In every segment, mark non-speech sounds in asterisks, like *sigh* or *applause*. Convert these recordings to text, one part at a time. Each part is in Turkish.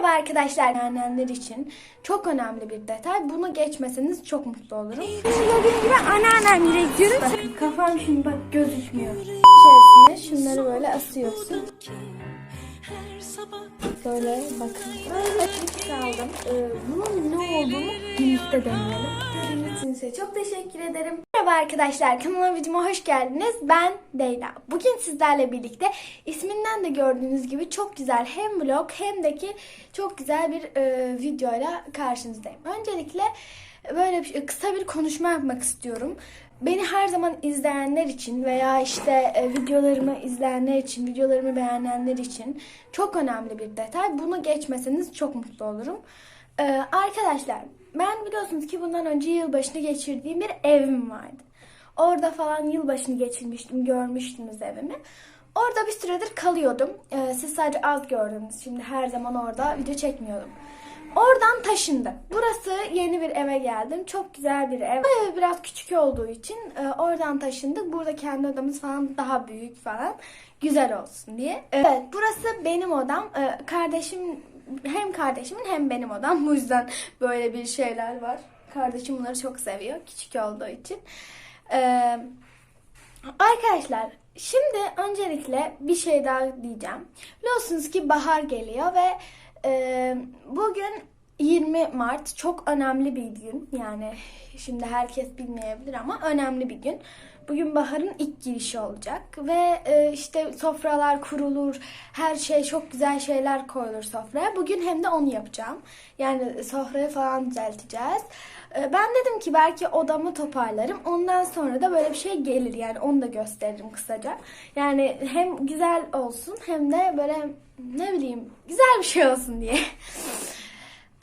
Merhaba arkadaşlar. Anneanneler için çok önemli bir detay. Bunu geçmeseniz çok mutlu olurum. Gördüğünüz gibi anneannemlere gidiyorum. Bakın kafam şimdi bak gözükmüyor. İçerisine şunları böyle asıyorsun. Böyle bakın. Böyle bir aldım. Ee, bunun ne olduğunu birlikte deneyelim. Dediğiniz için size çok teşekkür ederim. Merhaba arkadaşlar kanalıma videoma hoş geldiniz. Ben Leyla. Bugün sizlerle birlikte isminden de gördüğünüz gibi çok güzel hem vlog hem de ki çok güzel bir e, videoyla karşınızdayım. Öncelikle böyle bir, kısa bir konuşma yapmak istiyorum. Beni her zaman izleyenler için veya işte e, videolarımı izleyenler için, videolarımı beğenenler için çok önemli bir detay. Bunu geçmeseniz çok mutlu olurum. Ee, arkadaşlar ben biliyorsunuz ki bundan önce yılbaşını geçirdiğim bir evim vardı. Orada falan yılbaşını geçirmiştim, görmüştünüz evimi. Orada bir süredir kalıyordum. Ee, siz sadece az gördünüz. Şimdi her zaman orada video çekmiyordum. Oradan taşındım. Burası yeni bir eve geldim. Çok güzel bir ev. Bu ev biraz küçük olduğu için e, oradan taşındık. Burada kendi odamız falan daha büyük falan. Güzel olsun diye. Evet burası benim odam. E, kardeşim hem kardeşimin hem benim odam. Bu yüzden böyle bir şeyler var. Kardeşim bunları çok seviyor. Küçük olduğu için. Ee, Arkadaşlar şimdi öncelikle bir şey daha diyeceğim. Biliyorsunuz ki bahar geliyor ve e, bugün 20 Mart çok önemli bir gün. Yani şimdi herkes bilmeyebilir ama önemli bir gün. Bugün baharın ilk girişi olacak ve e, işte sofralar kurulur, her şey çok güzel şeyler koyulur sofraya. Bugün hem de onu yapacağım. Yani sofrayı falan düzelteceğiz. E, Ben dedim ki belki odamı toparlarım. Ondan sonra da böyle bir şey gelir. Yani onu da gösteririm kısaca. Yani hem güzel olsun hem de böyle ne bileyim güzel bir şey olsun diye. *laughs*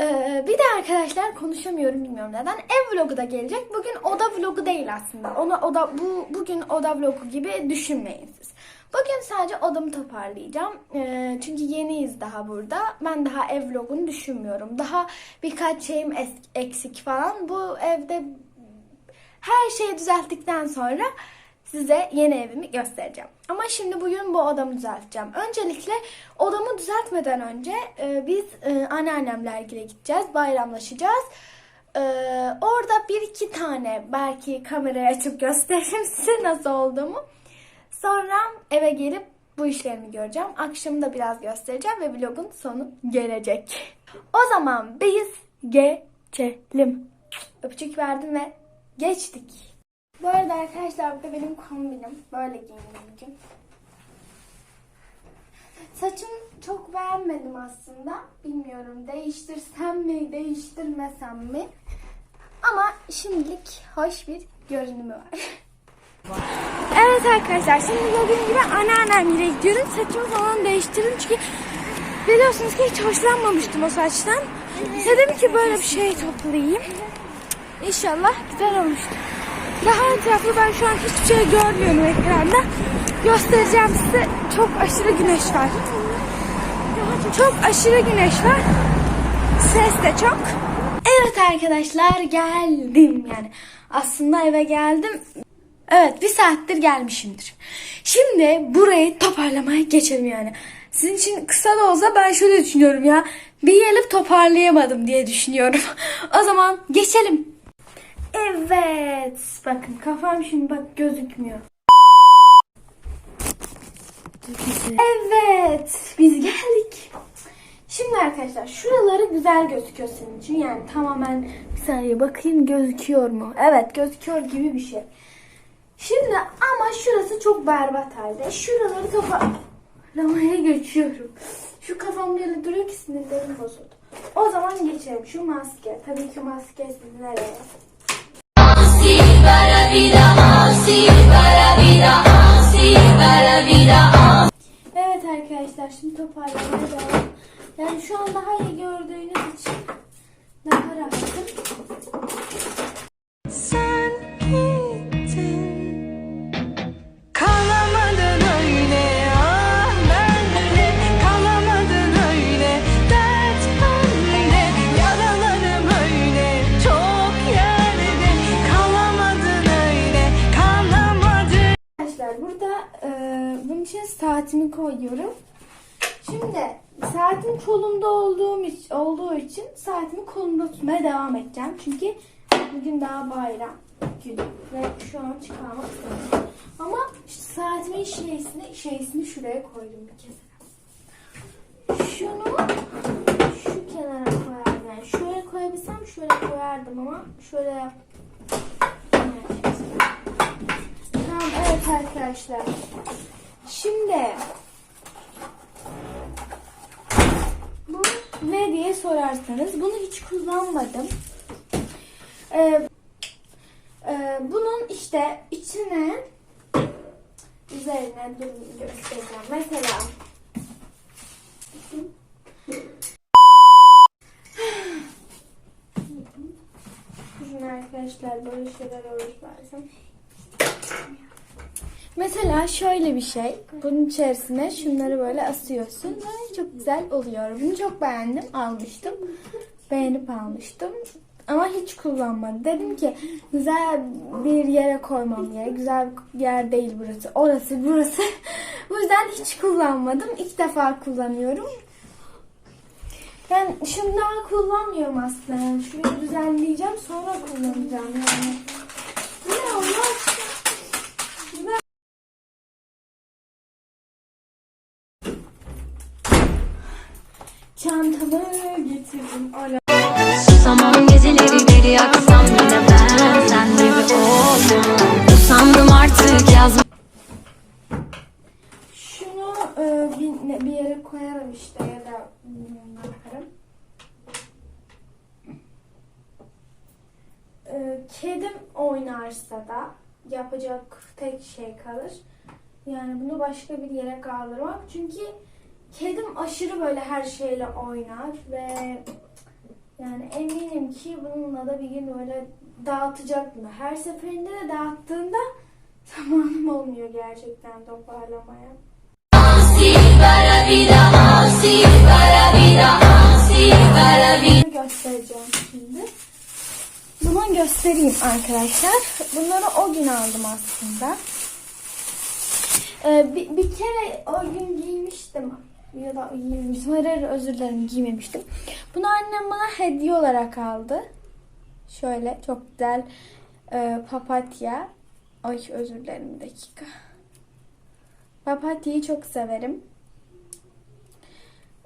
Ee, bir de arkadaşlar konuşamıyorum bilmiyorum neden. Ev vlogu da gelecek. Bugün oda vlogu değil aslında. Ona oda bu bugün oda vlogu gibi düşünmeyin siz. Bugün sadece odamı toparlayacağım. Ee, çünkü yeniyiz daha burada. Ben daha ev vlogunu düşünmüyorum. Daha birkaç şeyim eksik falan. Bu evde her şeyi düzelttikten sonra size yeni evimi göstereceğim. Ama şimdi bugün bu odamı düzelteceğim. Öncelikle odamı düzeltmeden önce e, biz e, anneannemlerle gideceğiz, bayramlaşacağız. E, orada bir iki tane belki kameraya açıp *laughs* gösteririm size nasıl olduğumu. Sonra eve gelip bu işlerimi göreceğim. Akşamı da biraz göstereceğim ve vlogun sonu gelecek. O zaman biz geçelim. Öpücük verdim ve geçtik. Bu arada arkadaşlar bu da benim kombinim. Böyle giyindim. Saçım çok beğenmedim aslında. Bilmiyorum değiştirsem mi değiştirmesem mi. Ama şimdilik hoş bir görünümü var. *laughs* Evet arkadaşlar şimdi gördüğünüz gibi anneannemlere gidiyorum. Saçımı falan değiştirdim çünkü biliyorsunuz ki hiç hoşlanmamıştım o saçtan. Dedim ki böyle bir şey toplayayım. İnşallah güzel olmuştur. Daha etraflı ben şu an hiçbir şey görmüyorum ekranda. Göstereceğim size çok aşırı güneş var. Çok aşırı güneş var. Ses de çok. Evet arkadaşlar geldim yani. Aslında eve geldim. Evet bir saattir gelmişimdir. Şimdi burayı toparlamaya geçelim yani. Sizin için kısa da olsa ben şöyle düşünüyorum ya. Bir gelip toparlayamadım diye düşünüyorum. *laughs* o zaman geçelim. Evet. Bakın kafam şimdi bak gözükmüyor. Evet. Biz geldik. Şimdi arkadaşlar şuraları güzel gözüküyor senin için. Yani tamamen bir saniye bakayım gözüküyor mu? Evet gözüküyor gibi bir şey. Şimdi ama şurası çok berbat halde. Şuraları toparlamaya geçiyorum. Şu kafam böyle duruyor ki sinirlerim bozuldu. O zaman geçelim. Şu maske. Tabii ki maske nereye? Evet arkadaşlar şimdi toparlamaya. Yani şu an daha iyi gördüğünüz için daha saatimi koyuyorum. Şimdi saatim kolumda olduğum için, olduğu için saatimi kolumda tutmaya devam edeceğim. Çünkü bugün daha bayram günü ve şu an çıkarmak istemiyorum. Ama işte saatimin şeysini, şeysini şuraya koydum bir kez. Şunu şu kenara koyardım. Yani şöyle koyabilsem şöyle koyardım ama şöyle yap. Evet arkadaşlar. Şimdi bu ne diye sorarsanız bunu hiç kullanmadım. Ee, e, bunun işte içine üzerine durun göstereceğim. Mesela Durun arkadaşlar böyle şeyler olur bazen. Mesela şöyle bir şey. Bunun içerisine şunları böyle asıyorsun ve çok güzel oluyor. Bunu çok beğendim. Almıştım. Beğenip almıştım. Ama hiç kullanmadım. Dedim ki güzel bir yere koymam gerek. Güzel bir yer değil burası. Orası burası. *laughs* Bu yüzden hiç kullanmadım. İlk defa kullanıyorum. Ben şunu daha kullanmıyorum aslında. Şurayı düzenleyeceğim sonra kullanacağım yani. Bu ne Allah aşkına? Ben- Çantamı getirdim. Ala. Susamam geceleri bir yaksam yine ben sen gibi oldum Usandım artık yazma Şunu e, bir, bir yere koyarım işte ya da bakarım. E, kedim oynarsa da yapacak tek şey kalır. Yani bunu başka bir yere kaldırmak. Çünkü kedim aşırı böyle her şeyle oynar ve yani eminim ki bununla da bir gün böyle dağıtacak bunu. Her seferinde de dağıttığında *laughs* zamanım olmuyor gerçekten toparlamaya. Göstereceğim şimdi. Bunu göstereyim arkadaşlar. Bunları o gün aldım aslında. Ee, bir, bir kere o gün giymiştim. Ya da hayır özür dilerim giymemiştim. Bunu annem bana hediye olarak aldı. Şöyle çok güzel e, papatya. Ay özür dilerim bir dakika. Papatyayı çok severim.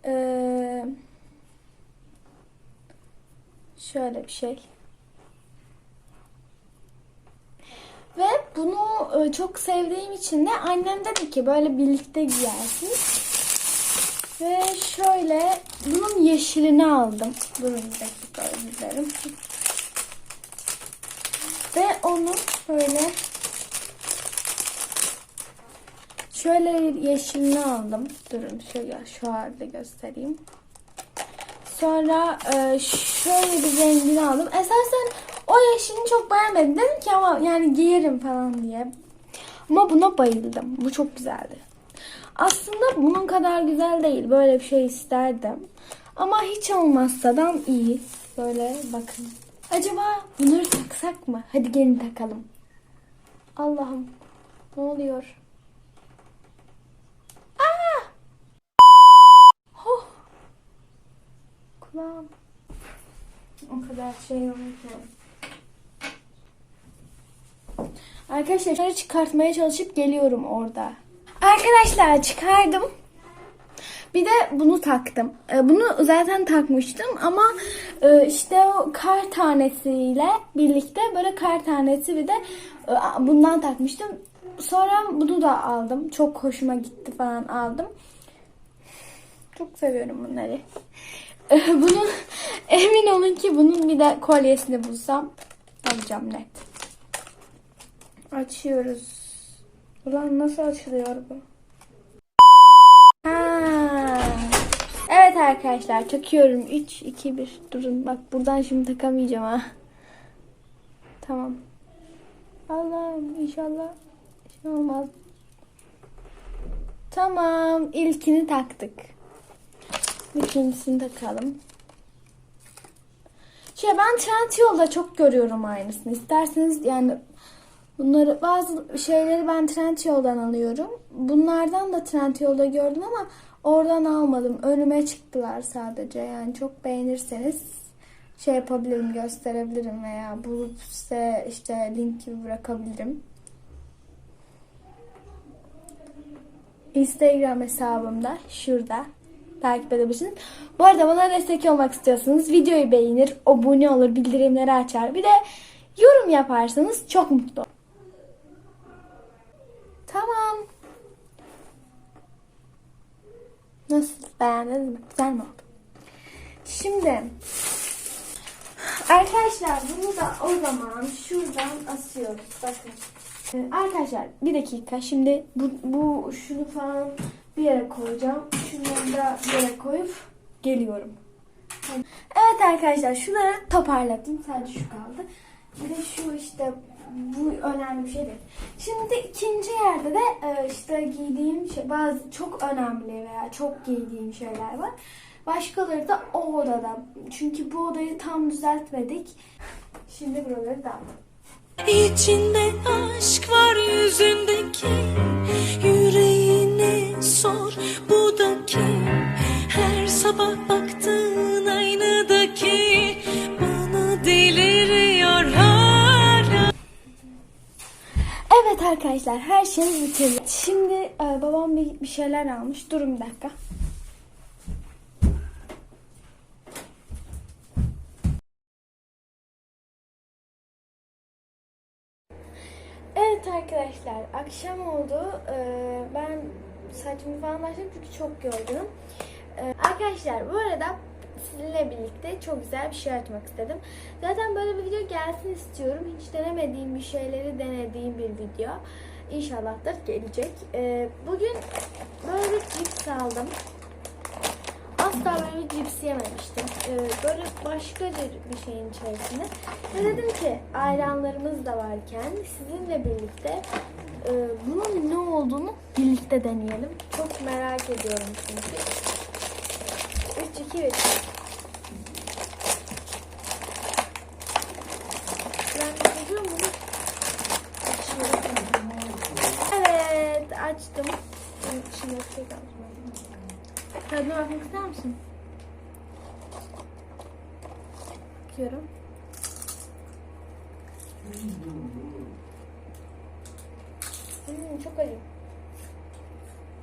Eee Şöyle bir şey. Ve bunu e, çok sevdiğim için de annem dedi ki böyle birlikte giyersiniz. Ve şöyle bunun yeşilini aldım. Durun bir dakika özür. Ve onu böyle şöyle yeşilini aldım. Durun şöyle şu halde göstereyim. Sonra e, şöyle bir rengini aldım. Esasen o yeşilini çok beğenmedim. Dedim ki ama yani giyerim falan diye. Ama buna bayıldım. Bu çok güzeldi. Aslında bunun kadar güzel değil. Böyle bir şey isterdim. Ama hiç olmazsadan iyi. Böyle bakın. Acaba bunları taksak mı? Hadi gelin takalım. Allah'ım. Ne oluyor? Aa! Oh! Kulağım. O kadar şey unutmuyorum. Arkadaşlar çıkartmaya çalışıp geliyorum orada. Arkadaşlar çıkardım. Bir de bunu taktım. E, Bunu zaten takmıştım ama e, işte o kar tanesiyle birlikte böyle kar tanesi bir de e, bundan takmıştım. Sonra bunu da aldım. Çok hoşuma gitti falan aldım. Çok seviyorum bunları. Bunun *laughs* emin olun ki bunun bir de kolyesini bulsam alacağım net. Açıyoruz. Ulan nasıl açılıyor bu? Ha. Evet arkadaşlar takıyorum. 3, 2, 1. Durun bak buradan şimdi takamayacağım ha. Tamam. Allah'ım inşallah şey olmaz. Tamam. ilkini taktık. İkincisini takalım. Şey ben Trendyol'da çok görüyorum aynısını. İsterseniz yani bunları bazı şeyleri ben Trendyol'dan alıyorum. Bunlardan da Trendyol'da gördüm ama Oradan almadım. Önüme çıktılar sadece. Yani çok beğenirseniz şey yapabilirim, gösterebilirim veya bulup size işte linki bırakabilirim. Instagram hesabımda şurada takip edebilirsiniz. Bu arada bana destek olmak istiyorsanız videoyu beğenir, abone olur, bildirimleri açar. Bir de yorum yaparsanız çok mutlu olurum. Tamam. Nasıl? Beğendiniz mi? Güzel mi oldu? Şimdi arkadaşlar bunu da o zaman şuradan asıyoruz. Bakın. Ee, Arkadaşlar bir dakika. Şimdi bu, bu şunu falan bir yere koyacağım. Şunları da bir yere koyup geliyorum. Evet arkadaşlar şunları toparladım. Sadece şu kaldı. Bir de şu işte bu önemli bir şey değil. Şimdi ikinci yerde de e, işte giydiğim şey bazı çok önemli veya çok giydiğim şeyler var. Başkaları da o odada. Çünkü bu odayı tam düzeltmedik. Şimdi buraları da İçinde aşk var yüzündeki Yüreğine sor bu da kim Her sabah baktığın aynadaki Evet arkadaşlar her şey bitirdi. Şimdi e, babam bir, bir şeyler almış. Durun bir dakika. Evet arkadaşlar akşam oldu. Ee, ben saçımı falan açtım çünkü çok yorgunum. Ee, arkadaşlar bu arada sizinle birlikte çok güzel bir şey açmak istedim. Zaten böyle bir video gelsin istiyorum. Hiç denemediğim bir şeyleri denediğim bir video. İnşallah da gelecek. Ee, bugün böyle bir cips aldım. Asla böyle bir cips yememiştim. Ee, böyle başka bir şeyin içerisinde. Ve dedim ki ayranlarımız da varken sizinle birlikte e, bunun ne olduğunu birlikte deneyelim. Çok merak ediyorum çünkü. 3, 2, 3. Ben bunu açıyorum. Evet açtım. Şimdi şey kalmış. Tadına bakmak ister misin? Bakıyorum. Hmm, çok acı.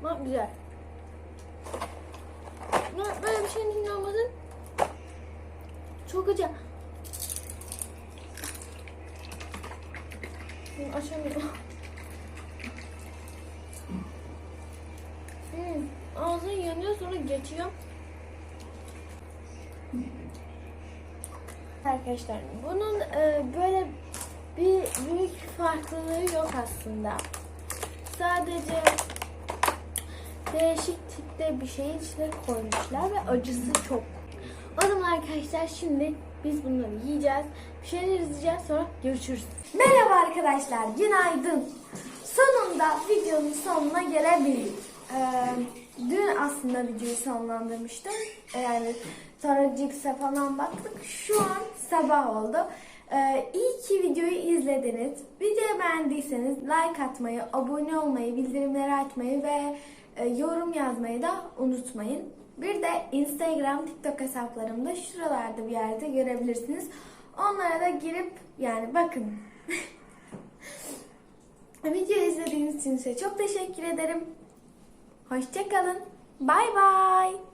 Ama güzel. Ya böyle bir şeyin içinde olmasın. Çok acı. Hmm, Açamıyorum. Hmm, ağzın yanıyor sonra geçiyor. Arkadaşlar bunun e, böyle bir büyük farklılığı yok aslında. Sadece değişik tipte bir şeyin içine koymuşlar ve acısı çok. O zaman arkadaşlar şimdi biz bunları yiyeceğiz. Bir şeyler izleyeceğiz sonra görüşürüz. Merhaba arkadaşlar günaydın. Sonunda videonun sonuna gelebildik. Ee, dün aslında videoyu sonlandırmıştım. Ee, Yani sonra Cix'e falan baktık. Şu an sabah oldu. Ee, iyi ki videoyu izlediniz. Videoyu beğendiyseniz like atmayı, abone olmayı, bildirimleri açmayı ve yorum yazmayı da unutmayın. Bir de Instagram, TikTok hesaplarımda şuralarda bir yerde görebilirsiniz. Onlara da girip yani bakın. *laughs* Videoyu izlediğiniz için size çok teşekkür ederim. Hoşçakalın. Bay bay.